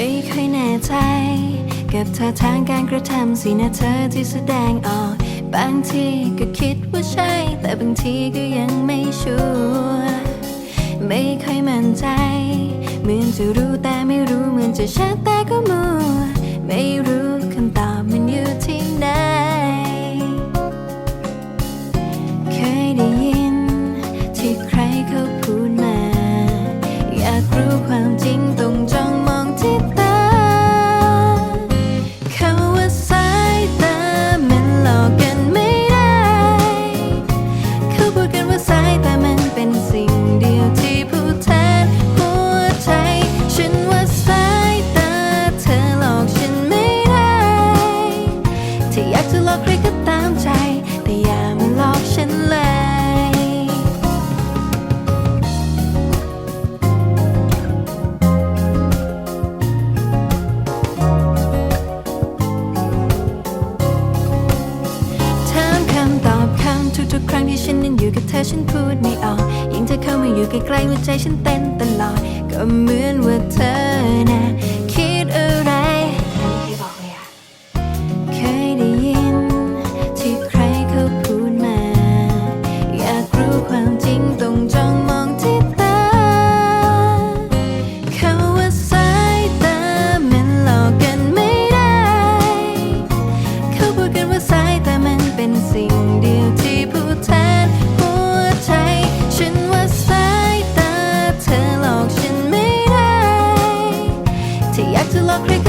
ไม่ค่อยแน่ใจ กับท่าทางการกระทำสีหน้าเธอที่แสดงออก บางทีก็คิดว่าใช่ แต่บางทีก็ยังไม่ชัวร์ไม่ค่อยมั่นใจ เหมือนจะรู้แต่ไม่รู้เหมือนจะชัดแต่ก็มัวไม่รู้คำตอบ ทุกครั้งที่ฉันนั้นอยู่กับเธอฉันพูดไม่ออก ยิ่งเธอเข้ามาอยู่ใกล้ๆหัวใจฉันเต้นตลอด ก็เหมือนว่าเธอนะ look because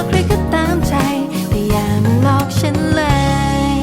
อกใครก็ตามใจแต่อย่ามาหลอกฉันเลย